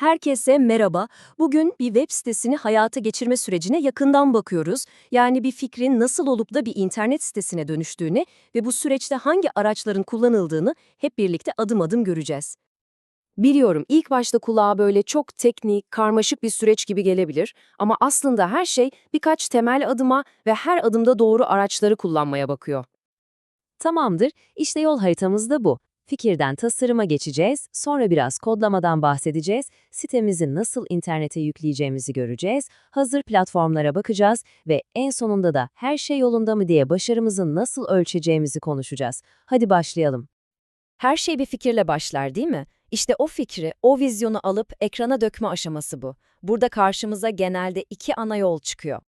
Herkese merhaba. Bugün bir web sitesini hayata geçirme sürecine yakından bakıyoruz. Yani bir fikrin nasıl olup da bir internet sitesine dönüştüğünü ve bu süreçte hangi araçların kullanıldığını hep birlikte adım adım göreceğiz. Biliyorum ilk başta kulağa böyle çok teknik, karmaşık bir süreç gibi gelebilir ama aslında her şey birkaç temel adıma ve her adımda doğru araçları kullanmaya bakıyor. Tamamdır, işte yol haritamız da bu. Fikirden tasarıma geçeceğiz, sonra biraz kodlamadan bahsedeceğiz, sitemizi nasıl internete yükleyeceğimizi göreceğiz, hazır platformlara bakacağız ve en sonunda da her şey yolunda mı diye başarımızı nasıl ölçeceğimizi konuşacağız. Hadi başlayalım. Her şey bir fikirle başlar değil mi? İşte o fikri, o vizyonu alıp ekrana dökme aşaması bu. Burada karşımıza genelde iki ana yol çıkıyor.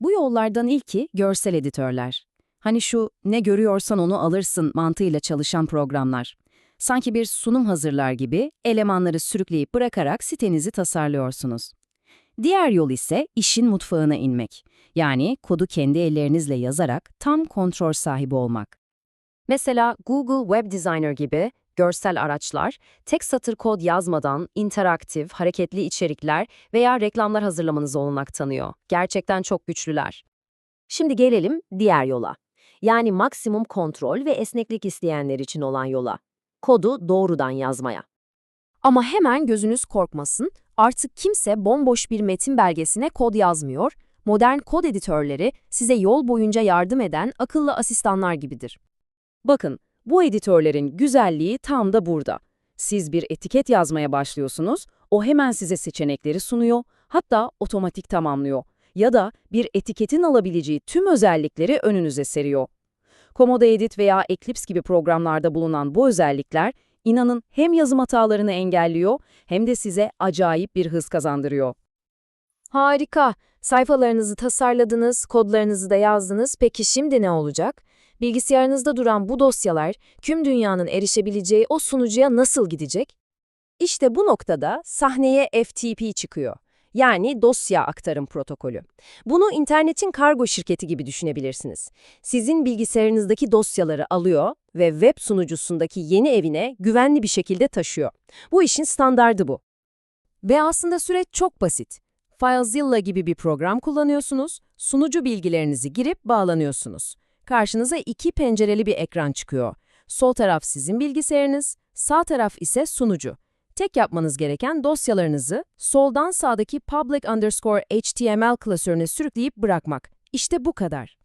Bu yollardan ilki görsel editörler. Hani şu ne görüyorsan onu alırsın mantığıyla çalışan programlar. Sanki bir sunum hazırlar gibi elemanları sürükleyip bırakarak sitenizi tasarlıyorsunuz. Diğer yol ise işin mutfağına inmek. Yani kodu kendi ellerinizle yazarak tam kontrol sahibi olmak. Mesela Google Web Designer gibi görsel araçlar, tek satır kod yazmadan interaktif, hareketli içerikler veya reklamlar hazırlamanızı olanak tanıyor. Gerçekten çok güçlüler. Şimdi gelelim diğer yola. Yani maksimum kontrol ve esneklik isteyenler için olan yola. Kodu doğrudan yazmaya. Ama hemen gözünüz korkmasın, artık kimse bomboş bir metin belgesine kod yazmıyor, modern kod editörleri size yol boyunca yardım eden akıllı asistanlar gibidir. Bakın, bu editörlerin güzelliği tam da burada. Siz bir etiket yazmaya başlıyorsunuz, o hemen size seçenekleri sunuyor, hatta otomatik tamamlıyor. Ya da bir etiketin alabileceği tüm özellikleri önünüze seriyor. Komodo Edit veya Eclipse gibi programlarda bulunan bu özellikler, inanın hem yazım hatalarını engelliyor hem de size acayip bir hız kazandırıyor. Harika. Sayfalarınızı tasarladınız, kodlarınızı da yazdınız. Peki şimdi ne olacak? Bilgisayarınızda duran bu dosyalar tüm dünyanın erişebileceği o sunucuya nasıl gidecek? İşte bu noktada sahneye FTP çıkıyor. Yani dosya aktarım protokolü. Bunu internetin kargo şirketi gibi düşünebilirsiniz. Sizin bilgisayarınızdaki dosyaları alıyor ve web sunucusundaki yeni evine güvenli bir şekilde taşıyor. Bu işin standardı bu. Ve aslında süreç çok basit. FileZilla gibi bir program kullanıyorsunuz, sunucu bilgilerinizi girip bağlanıyorsunuz. Karşınıza iki pencereli bir ekran çıkıyor. Sol taraf sizin bilgisayarınız, sağ taraf ise sunucu. Tek yapmanız gereken dosyalarınızı soldan sağdaki public underscore html klasörüne sürükleyip bırakmak. İşte bu kadar.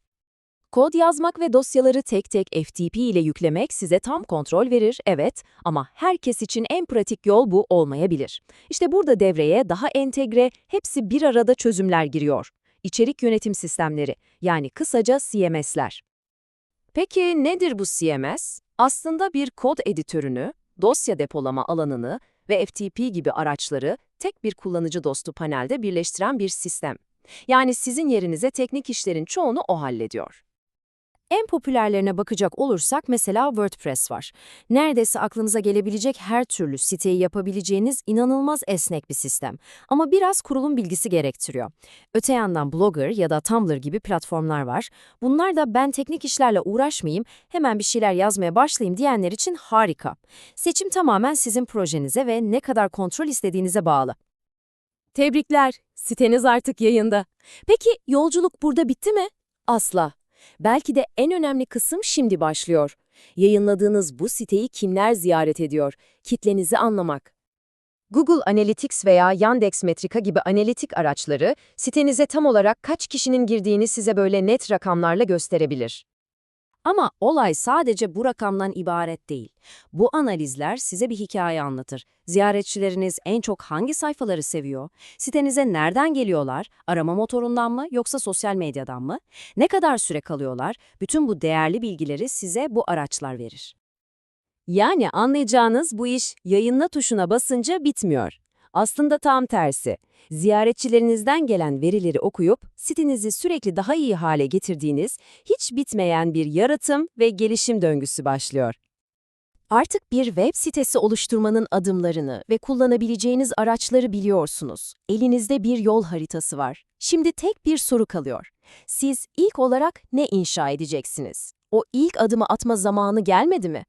Kod yazmak ve dosyaları tek tek FTP ile yüklemek size tam kontrol verir, evet ama herkes için en pratik yol bu olmayabilir. İşte burada devreye daha entegre, hepsi bir arada çözümler giriyor. İçerik yönetim sistemleri, yani kısaca CMS'ler. Peki nedir bu CMS? Aslında bir kod editörünü, dosya depolama alanını ve FTP gibi araçları tek bir kullanıcı dostu panelde birleştiren bir sistem. Yani sizin yerinize teknik işlerin çoğunu o hallediyor. En popülerlerine bakacak olursak mesela WordPress var. Neredeyse aklınıza gelebilecek her türlü siteyi yapabileceğiniz inanılmaz esnek bir sistem. Ama biraz kurulum bilgisi gerektiriyor. Öte yandan Blogger ya da Tumblr gibi platformlar var. Bunlar da ben teknik işlerle uğraşmayayım, hemen bir şeyler yazmaya başlayayım diyenler için harika. Seçim tamamen sizin projenize ve ne kadar kontrol istediğinize bağlı. Tebrikler, siteniz artık yayında. Peki yolculuk burada bitti mi? Asla. Belki de en önemli kısım şimdi başlıyor. Yayınladığınız bu siteyi kimler ziyaret ediyor? Kitlenizi anlamak. Google Analytics veya Yandex Metrika gibi analitik araçları sitenize tam olarak kaç kişinin girdiğini size böyle net rakamlarla gösterebilir. Ama olay sadece bu rakamdan ibaret değil. Bu analizler size bir hikaye anlatır. Ziyaretçileriniz en çok hangi sayfaları seviyor? Sitenize nereden geliyorlar? Arama motorundan mı yoksa sosyal medyadan mı? Ne kadar süre kalıyorlar? Bütün bu değerli bilgileri size bu araçlar verir. Yani anlayacağınız bu iş yayınla tuşuna basınca bitmiyor. Aslında tam tersi. Ziyaretçilerinizden gelen verileri okuyup sitenizi sürekli daha iyi hale getirdiğiniz, hiç bitmeyen bir yaratım ve gelişim döngüsü başlıyor. Artık bir web sitesi oluşturmanın adımlarını ve kullanabileceğiniz araçları biliyorsunuz. Elinizde bir yol haritası var. Şimdi tek bir soru kalıyor. Siz ilk olarak ne inşa edeceksiniz? O ilk adımı atma zamanı gelmedi mi?